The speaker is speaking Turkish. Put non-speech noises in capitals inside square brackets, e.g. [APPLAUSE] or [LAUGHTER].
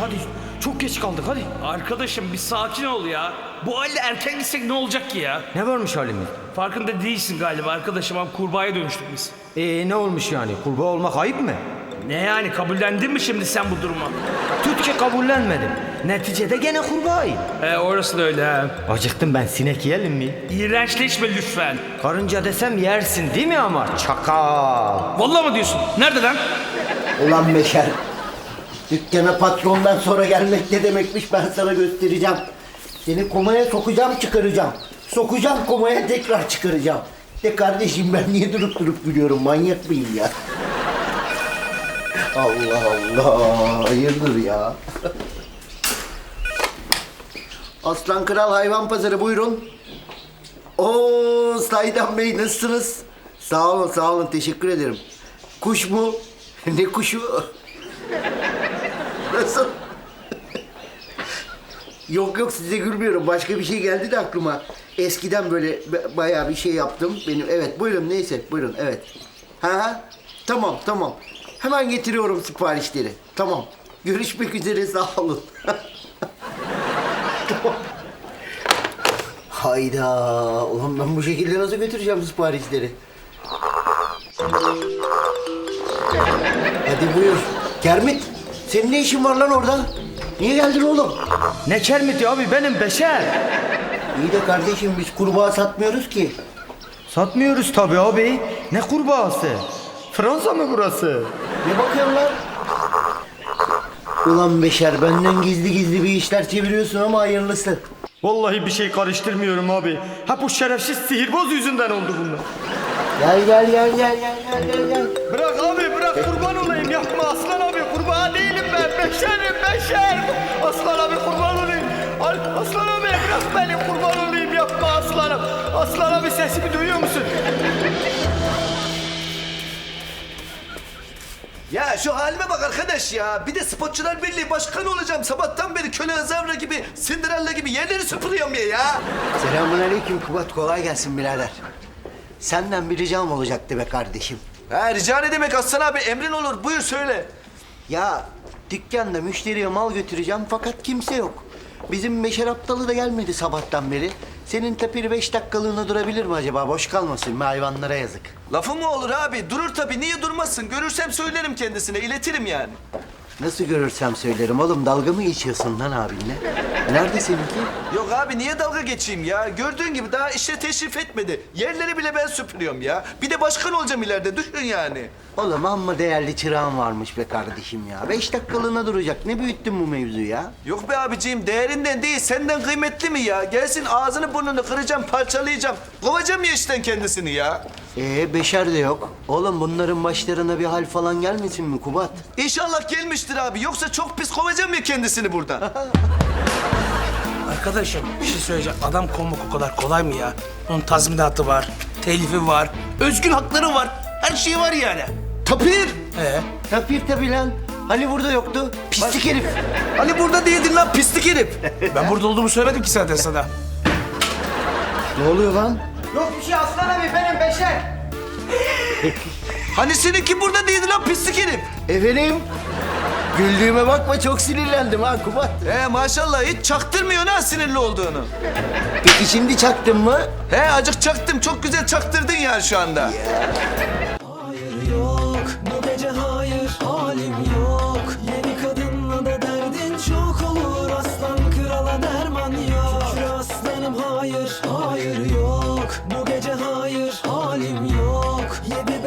hadi. Çok geç kaldık hadi. Arkadaşım bir sakin ol ya. Bu halde erken gitsek ne olacak ki ya? Ne varmış halimizde? Farkında değilsin galiba arkadaşım ama kurbağaya dönüştük biz. Ee ne olmuş yani? Kurbağa olmak ayıp mı? Ne yani kabullendin mi şimdi sen bu duruma? Tut ki kabullenmedim. Neticede gene kurbağayım. He orası da öyle ha. Acıktım ben sinek yiyelim mi? İğrençleşme lütfen. Karınca desem yersin değil mi ama? Çakal. Vallahi mı diyorsun? Nerede lan? Ulan Beşer. Dükkana patrondan sonra gelmek ne demekmiş ben sana göstereceğim. Seni komaya sokacağım çıkaracağım. Sokacağım komaya tekrar çıkaracağım. De kardeşim ben niye durup durup gülüyorum manyak mıyım ya? [LAUGHS] Allah Allah hayırdır ya? [LAUGHS] Aslan Kral Hayvan Pazarı buyurun. Oo Saydan Bey nasılsınız? Sağ olun sağ olun teşekkür ederim. Kuş mu? [LAUGHS] ne kuşu? Yok yok size gülmüyorum. Başka bir şey geldi de aklıma. Eskiden böyle ba- bayağı bir şey yaptım. Benim evet buyurun neyse buyurun evet. Ha ha tamam tamam. Hemen getiriyorum siparişleri. Tamam. Görüşmek üzere sağ olun. [LAUGHS] Hayda. Ulan ben bu şekilde nasıl götüreceğim siparişleri? Hadi buyur. Kermit, senin ne işin var lan orada? Niye geldin oğlum? Ne kermiti abi benim beşer. İyi de kardeşim biz kurbağa satmıyoruz ki. Satmıyoruz tabii abi. Ne kurbağası? Fransa mı burası? Ne bakıyorsun lan? Ulan Beşer benden gizli gizli bir işler çeviriyorsun ama hayırlısı. Vallahi bir şey karıştırmıyorum abi. Ha bu şerefsiz sihirbaz yüzünden oldu bunlar. Gel gel gel gel gel gel gel. Bırak abi bırak kurban olayım yapma aslan abi kurbağa değilim ben beşerim beşer. Aslan abi kurban olayım. Aslan abi bırak beni kurban olayım yapma aslanım. Aslan abi sesimi duyuyor musun? Ya şu halime bak arkadaş ya. Bir de Spotçular Birliği başkanı olacağım. Sabahtan beri köle Azavra gibi, Cinderella gibi yerleri süpürüyorum ya ya. Selamun aleyküm Kubat kolay gelsin birader. Senden bir ricam olacaktı be kardeşim. Ha rica ne demek Aslan abi emrin olur. Buyur söyle. Ya dükkanda müşteriye mal götüreceğim fakat kimse yok. Bizim Beşer Aptalı da gelmedi sabahtan beri. Senin tapir beş dakikalığına durabilir mi acaba? Boş kalmasın mı hayvanlara yazık. Lafı mı olur abi? Durur tabii. Niye durmasın? Görürsem söylerim kendisine. iletirim yani. Nasıl görürsem söylerim oğlum dalga mı geçiyorsun lan abinle? Nerede seninki? Yok abi niye dalga geçeyim ya? Gördüğün gibi daha işe teşrif etmedi. Yerleri bile ben süpürüyorum ya. Bir de başkan olacağım ileride. Düşün yani. Oğlum amma değerli çırağın varmış be kardeşim ya. Beş dakikalığına duracak. Ne büyüttün bu mevzuyu ya? Yok be abiciğim değerinden değil senden kıymetli mi ya? Gelsin ağzını burnunu kıracağım parçalayacağım. Kovacağım ya işten kendisini ya. Ee Beşer de yok. Oğlum bunların başlarına bir hal falan gelmesin mi Kubat? İnşallah gelmiştir abi. Yoksa çok pis kovacağım ya kendisini buradan. [LAUGHS] Arkadaşım bir şey söyleyeceğim. Adam kovmak o kadar kolay mı ya? Onun tazminatı var, telifi var, özgür hakları var. Her şeyi var yani. Tapir! Ee, Tapir tabii lan. Hani burada yoktu? Pislik herif. [LAUGHS] Hani burada değildin lan pislik herif. ben burada olduğumu söylemedim ki zaten sana. Ne oluyor lan? Yok bir şey aslan abi benim beşer. Hani seninki burada değildi lan pislik herif. Efendim? Güldüğüme bakma çok sinirlendim ha Kubat. He maşallah hiç çaktırmıyorsun ha sinirli olduğunu. Peki şimdi çaktın mı? He acık çaktım. Çok güzel çaktırdın ya şu anda. Hayır halim yok. Yedi